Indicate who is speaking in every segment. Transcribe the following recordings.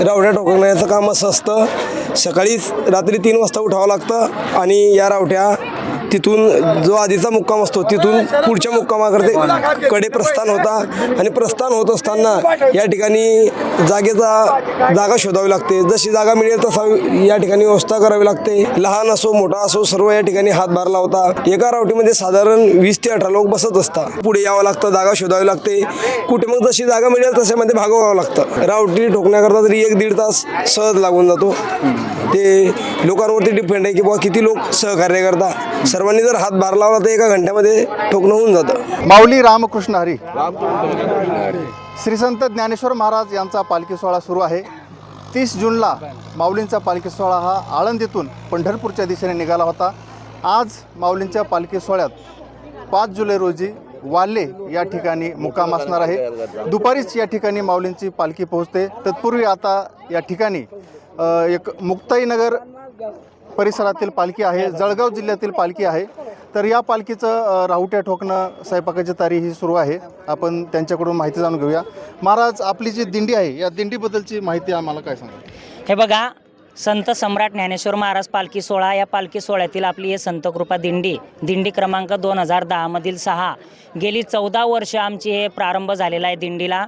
Speaker 1: रावट्या ठोकण्याचं काम असं असतं. सकाळीच रात्री तीन वाजता उठावं लागतं आणि या रावट्या तिथून जो आधीचा मुक्काम असतो तिथून पुढच्या मुक्कामाकडे कडे प्रस्थान होता. आणि प्रस्थान होत असताना या ठिकाणी जागेचा जागा शोधावी लागते. जशी जागा मिळेल तसा या ठिकाणी व्यवस्था करावी लागते. लहान असो मोठा असो सर्व या ठिकाणी हातभार लावता. एका रावटीमध्ये साधारण वीस ते अठरा लोक बसत असतात. पुढे यावं लागतं जागा शोधावी लागते. कुठे मग जशी जागा मिळेल तशामध्ये भागवावं लागतं. रावटी ठोकण्याकरता तरी एक दीड तास सहज लागून जातो. ते लोकांवरती डिपेंड आहे की बाबा किती लोक सहकार्य करतात सर्वांनी जर हात भार लावला तर एका घंट्यामध्ये ठोकणं होऊन जातं.
Speaker 2: माऊली रामकृष्ण हरी. श्री संत ज्ञानेश्वर महाराज यांचा पालखी सोहळा सुरू आहे. तीस जूनला माऊलींचा पालखी सोहळा हा आळंदीतून पंढरपूरच्या दिशेने निघाला होता. आज माऊलींच्या पालखी सोहळ्यात पाच जुलै रोजी वाल्ले या ठिकाणी मुक्काम असणार आहे. दुपारीच या ठिकाणी माऊलींची पालखी पोहोचते. तत्पूर्वी आता या ठिकाणी एक मुक्ताईनगर परिसरातील पालखी आहे जळगाव जिल्ह्यातील पालखी आहे. तर या पालखीचं राहुट्या ठोकणं स्वयंपाकाची तारी ही सुरू आहे. आपण त्यांच्याकडून माहिती जाणून घेऊया. महाराज आपली जी दिंडी आहे या दिंडीबद्दलची माहिती आम्हाला काय सांगा
Speaker 3: हे बघा संत सम्राट ज्ञानेश्वर महाराज पालखी सोहळा या पालखी सोहळ्यातील आपली हे संतकृपा दिंडी दिंडी क्रमांक दोन हजार दहामधील सहा. गेली चौदा वर्ष आमची हे प्रारंभ झालेला आहे दिंडीला.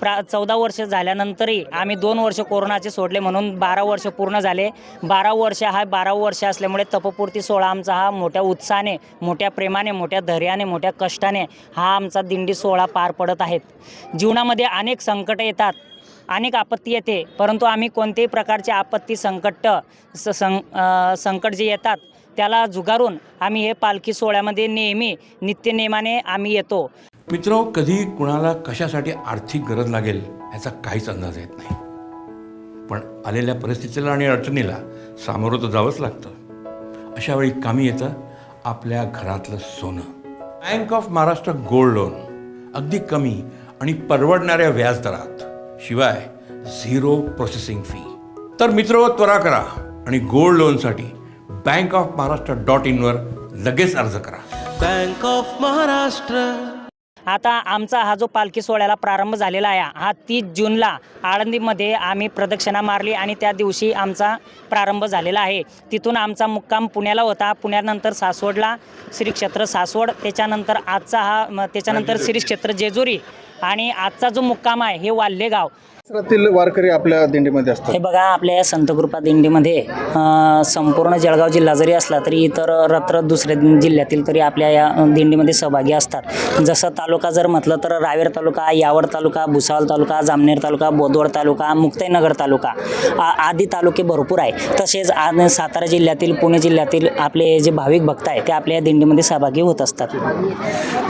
Speaker 3: प्रा चौदा वर्ष झाल्यानंतरही आम्ही दोन वर्ष कोरोनाचे सोडले म्हणून बारा वर्ष पूर्ण झाले. बारा वर्ष हा बारा वर्ष असल्यामुळे तपपूर्ती सोहळा आमचा हा मोठ्या उत्साहाने मोठ्या प्रेमाने मोठ्या धैर्याने मोठ्या कष्टाने हा आमचा दिंडी सोहळा पार पडत आहेत जीवनामध्ये अनेक संकटं येतात अनेक आपत्ती येते परंतु आम्ही कोणत्याही प्रकारचे आपत्ती संकट स सं संकट जे येतात त्याला जुगारून आम्ही हे पालखी सोहळ्यामध्ये नेहमी नित्यनेमाने आम्ही येतो.
Speaker 4: मित्र कधी कुणाला कशासाठी आर्थिक गरज लागेल ह्याचा काहीच अंदाज येत नाही. पण आलेल्या परिस्थितीला आणि अडचणीला सामोरं तर जावंच लागतं. अशा वेळी कामी येतं आपल्या घरातलं सोनं. Bank of Maharashtra gold loan अगदी कमी आणि परवडणाऱ्या व्याजदरात शिवाय झिरो प्रोसेसिंग फी तर मित्र त्वरा करा आणि गोल्ड लोनसाठी बँक ऑफ महाराष्ट्र डॉट इनवर लगेच अर्ज करा.
Speaker 5: Bank of Maharashtra.
Speaker 3: आता आमचा हा जो पालखी सोहळ्याला प्रारंभ झालेला आहे हा तीस जूनला आळंदीमध्ये आम्ही प्रदक्षिणा मारली आणि त्या दिवशी आमचा प्रारंभ झालेला आहे. तिथून आमचा मुक्काम पुण्याला होता. पुण्यानंतर सासवडला श्री क्षेत्र सासवड त्याच्यानंतर आजचा हा त्याच्यानंतर श्री क्षेत्र जेजुरी आणि आजचा जो मुक्काम आहे हे वाल्हेगाव
Speaker 2: परिसरातील वारकरी आपल्या दिंडीमध्ये असतात.
Speaker 3: हे बघा आपल्या या संतकृपा दिंडीमध्ये अ, संपूर्ण जळगाव जिल्हा जरी असला तरी इतर रत्र दुसऱ्या जिल्ह्यातील तरी आपल्या या दिंडीमध्ये सहभागी असतात. जसं तालुका जर म्हटलं तर रावेर तालुका यावड तालुका भुसावळ तालुका जामनेर तालुका बोदवड तालुका मुक्ताईनगर तालुका आ- आदी तालुके भरपूर आहे. तसेच आ- सातारा जिल्ह्यातील पुणे जिल्ह्यातील आपले जे भाविक भक्त आहे ते आपल्या या दिंडीमध्ये सहभागी होत असतात.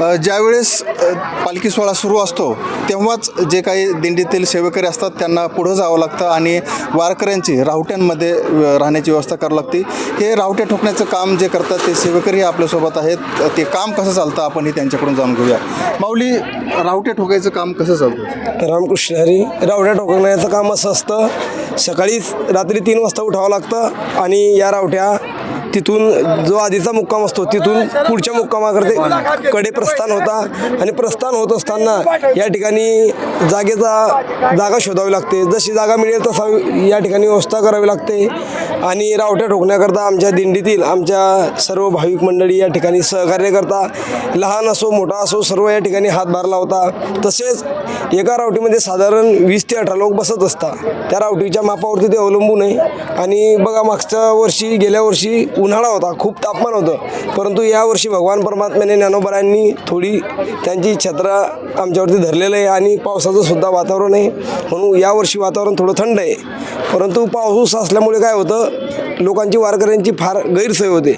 Speaker 2: अ, ज्यावेळेस अ, पालखी सोहळा सुरू असतो तेव्हाच जे काही दिंडीतील सेवेकरी असतात त्यांना पुढं जावं लागतं आणि वारकऱ्यांची रावट्यांमध्ये राहण्याची व्यवस्था करावी लागते. हे रावट्या ठोकण्याचं काम जे करतात ते सेवेकरी आपल्यासोबत आहेत. ते काम कसं चालतं? आपण हे त्यांच्याकडून जाणून घेऊया. माऊली रावट्या ठोकायचं काम कसं चालतं?
Speaker 1: रामकृष्ण हरी रावट्या ठोकण्याचं काम असं असतं. सकाळीच रात्री तीन वाजता उठावं लागतं आणि या रावट्या तिथून जो आधीचा मुक्काम असतो तिथून पुढच्या मुक्कामाकडे कडे प्रस्थान होता. आणि प्रस्थान होत असताना या ठिकाणी जागेचा जागा शोधावी लागते. जशी जागा मिळेल तसा या ठिकाणी व्यवस्था करावी लागते. आणि रावट्या ठोकण्याकरता आमच्या दिंडीतील आमच्या सर्व भाविक मंडळी या ठिकाणी सहकार्य करता. लहान असो मोठा असो सर्व या ठिकाणी हातभार लावता. तसेच एका रावटीमध्ये साधारण वीस ते अठरा लोक बसत असतात त्या रावटीच्या मापावरती ते अवलंबून आहे. आणि बघा मागच्या वर्षी गेल्या वर्षी उन्हाळा होता खूप तापमान होतं. परंतु यावर्षी भगवान परमात्म्याने ज्ञानोबरायांनी थोडी त्यांची छत्र आमच्यावरती धरलेलं आहे आणि पावसाचं सुद्धा वातावरण आहे. म्हणून यावर्षी वातावरण थोडं थंड आहे. परंतु पाऊस असल्यामुळे काय होतं लोकांची वारकऱ्यांची फार गैरसोय होते.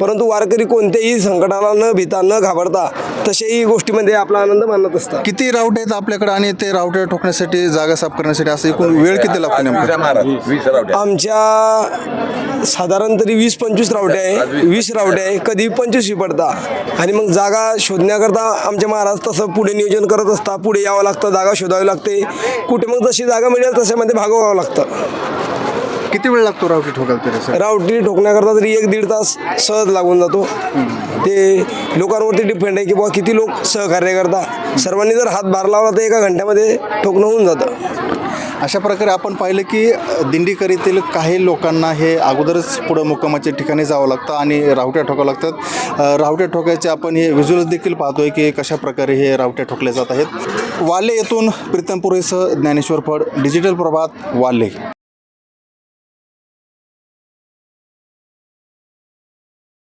Speaker 1: परंतु वारकरी कोणत्याही संकटाला न भीता न घाबरता तशाही गोष्टीमध्ये आपला आनंद मानत असतात.
Speaker 2: किती रावटे आहेत आपल्याकडे आणि ते रावट्या ठोकण्यासाठी जागा साफ करण्यासाठी असं एकूण वेळ किती लागतो नेमका?
Speaker 1: आमच्या साधारण तरी वीस पंचवीस रावटे आहे. वीस रावटे आहे. कधी पंचवीसही पडता. आणि मग जागा शोधण्याकरता आमचे महाराज तसं पुढे नियोजन करत असतात. पुढे यावं लागतं जागा शोधावी लागते. कुठे मग जशी जागा मिळेल तशामध्ये भागवावं लागतं.
Speaker 2: किती वेळ लागतो रावटी ठोकायला तरी सर?
Speaker 1: रावटी ठोकण्याकरता तरी एक दीड तास सहज लागून जातो. ते लोकांवरती डिपेंड आहे की बाबा किती लोक सहकार्य करता. सर्वांनी जर हात भार लावला तर एका घंट्यामध्ये ठोकणं होऊन जातं.
Speaker 2: अशा प्रकारे आपण पाहिलं की दिंडीकरीतील काही लोकांना हे अगोदरच पुढं मुक्कामाच्या ठिकाणी जावं लागतं आणि रावट्या ठोकावं लागतात. रावट्या ठोकायचे आपण हे व्हिज्युअल्स देखील पाहतोय की कशा प्रकारे हे रावट्या ठोकले जात आहेत. वाले येथून प्रीतम पुरेसह ज्ञानेश्वर फड डिजिटल प्रभात वाले.